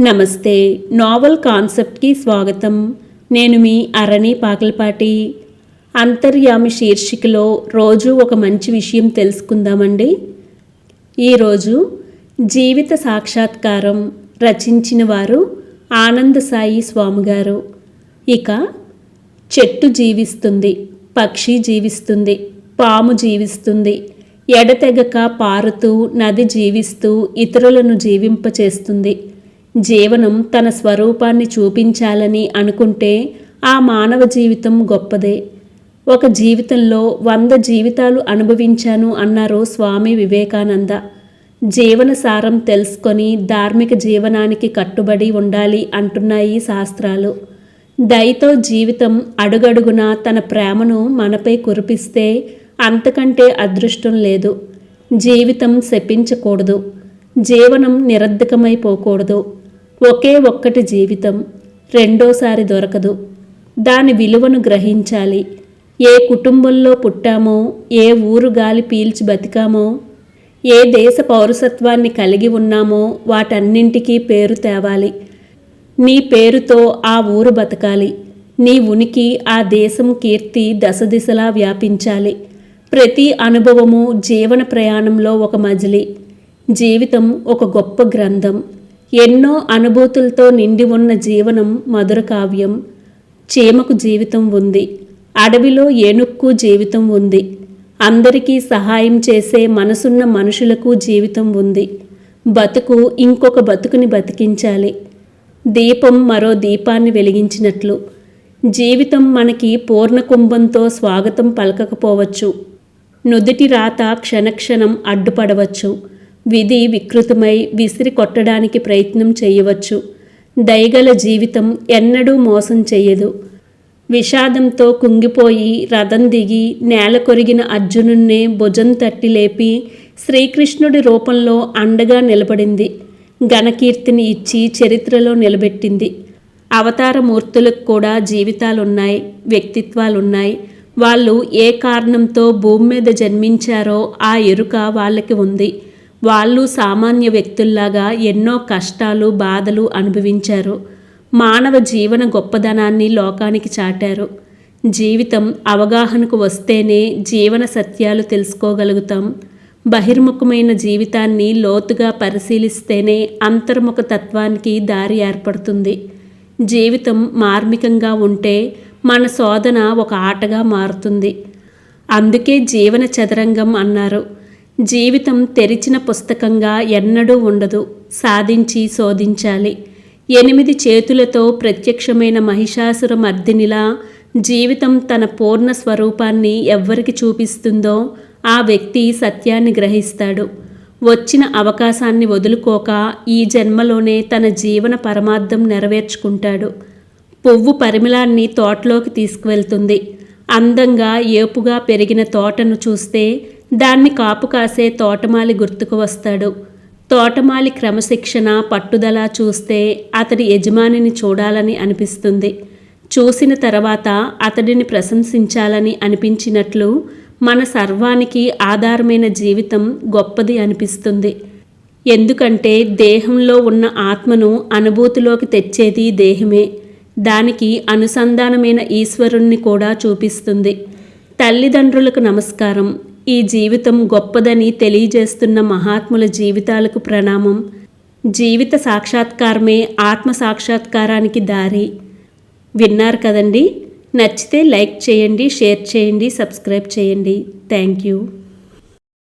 నమస్తే నావల్ కాన్సెప్ట్కి స్వాగతం. నేను మీ అరణి పాకలపాటి. అంతర్యామి శీర్షికలో రోజు ఒక మంచి విషయం తెలుసుకుందామండి. ఈరోజు జీవిత సాక్షాత్కారం రచించిన వారు ఆనంద సాయి స్వామి గారు ఇక చెట్టు జీవిస్తుంది పక్షి జీవిస్తుంది పాము జీవిస్తుంది ఎడతెగక పారుతూ నది జీవిస్తూ ఇతరులను జీవింపచేస్తుంది. జీవనం తన స్వరూపాన్ని చూపించాలని అనుకుంటే ఆ మానవ జీవితం గొప్పదే. ఒక జీవితంలో వంద జీవితాలు అనుభవించాను అన్నారు స్వామి వివేకానంద. జీవన సారం తెలుసుకొని ధార్మిక జీవనానికి కట్టుబడి ఉండాలి అంటున్నాయి శాస్త్రాలు. దయతో జీవితం అడుగడుగున తన ప్రేమను మనపై కురిపిస్తే అంతకంటే అదృష్టం లేదు. జీవితం శపించకూడదు. జీవనం నిరర్ధకమైపోకూడదు ఒకే ఒక్కటి జీవితం రెండోసారి దొరకదు. దాని విలువను గ్రహించాలి. ఏ కుటుంబంలో పుట్టామో ఏ ఊరు గాలి పీల్చి బతికామో ఏ దేశ పౌరసత్వాన్ని కలిగి ఉన్నామో వాటన్నింటికీ పేరు తేవాలి. నీ పేరుతో ఆ ఊరు బతకాలి. నీ ఉనికి ఆ దేశం కీర్తి దశ దిశలా వ్యాపించాలి. ప్రతి అనుభవము జీవన ప్రయాణంలో ఒక మజిలి. జీవితం ఒక గొప్ప గ్రంథం. ఎన్నో అనుభూతులతో నిండి ఉన్న జీవనం మధుర కావ్యం. చీమకు జీవితం ఉంది. అడవిలో ఏనుక్కు జీవితం ఉంది. అందరికీ సహాయం చేసే మనసున్న మనుషులకు జీవితం ఉంది. బతుకు ఇంకొక బతుకుని బతికించాలి. దీపం మరో దీపాన్ని వెలిగించినట్లు. జీవితం మనకి పూర్ణకుంభంతో స్వాగతం పలకకపోవచ్చు. నుదుటి రాత క్షణక్షణం అడ్డుపడవచ్చు. విధి వికృతమై విసిరి కొట్టడానికి ప్రయత్నం చేయవచ్చు. దయగల జీవితం ఎన్నడూ మోసం చేయదు విషాదంతో కుంగిపోయి రథం దిగి నేల కొరిగిన అర్జునున్నే భుజం తట్టి లేపి శ్రీకృష్ణుడి రూపంలో అండగా నిలబడింది. ఘనకీర్తిని ఇచ్చి చరిత్రలో నిలబెట్టింది. అవతారమూర్తులకు కూడా జీవితాలున్నాయి వ్యక్తిత్వాలున్నాయి. వాళ్ళు ఏ కారణంతో భూమి మీద జన్మించారో ఆ ఎరుక వాళ్ళకి ఉంది. వాళ్ళు సామాన్య వ్యక్తుల్లాగా ఎన్నో కష్టాలు బాధలు అనుభవించారు. మానవ జీవన గొప్పదనాన్ని లోకానికి చాటారు. జీవితం అవగాహనకు వస్తేనే జీవన సత్యాలు తెలుసుకోగలుగుతాం. బహిర్ముఖమైన జీవితాన్ని లోతుగా పరిశీలిస్తేనే అంతర్ముఖ తత్వానికి దారి ఏర్పడుతుంది. జీవితం మార్మికంగా ఉంటే మన శోధన ఒక ఆటగా మారుతుంది. అందుకే జీవన చదరంగం అన్నారు. జీవితం తెరిచిన పుస్తకంగా ఎన్నడూ ఉండదు. సాధించి శోధించాలి. ఎనిమిది చేతులతో ప్రత్యక్షమైన మహిషాసుర మర్దినిలా జీవితం తన పూర్ణ స్వరూపాన్ని ఎవ్వరికి చూపిస్తుందో ఆ వ్యక్తి సత్యాన్ని గ్రహిస్తాడు. వచ్చిన అవకాశాన్ని వదులుకోక ఈ జన్మలోనే తన జీవన పరమార్థం నెరవేర్చుకుంటాడు. పువ్వు పరిమళాన్ని తోటలోకి తీసుకువెళ్తుంది. అందంగా ఏపుగా పెరిగిన తోటను చూస్తే దాన్ని కాపు కాసే తోటమాలి గుర్తుకు వస్తాడు. తోటమాలి క్రమశిక్షణ పట్టుదల చూస్తే అతడి యజమానిని చూడాలని అనిపిస్తుంది. చూసిన తర్వాత అతడిని ప్రశంసించాలని అనిపించినట్లు మన సర్వానికి ఆధారమైన జీవితం గొప్పది అనిపిస్తుంది. ఎందుకంటే దేహంలో ఉన్న ఆత్మను అనుభూతిలోకి తెచ్చేది దేహమే. దానికి అనుసంధానమైన ఈశ్వరుణ్ణి కూడా చూపిస్తుంది. తల్లిదండ్రులకు నమస్కారం. ఈ జీవితం గొప్పదని తెలియజేస్తున్న మహాత్ముల జీవితాలకు ప్రణామం. జీవిత సాక్షాత్కారమే ఆత్మ సాక్షాత్కారానికి దారి. విన్నారు కదండి? నచ్చితే లైక్ చేయండి షేర్ చేయండి సబ్స్క్రైబ్ చేయండి. Thank you.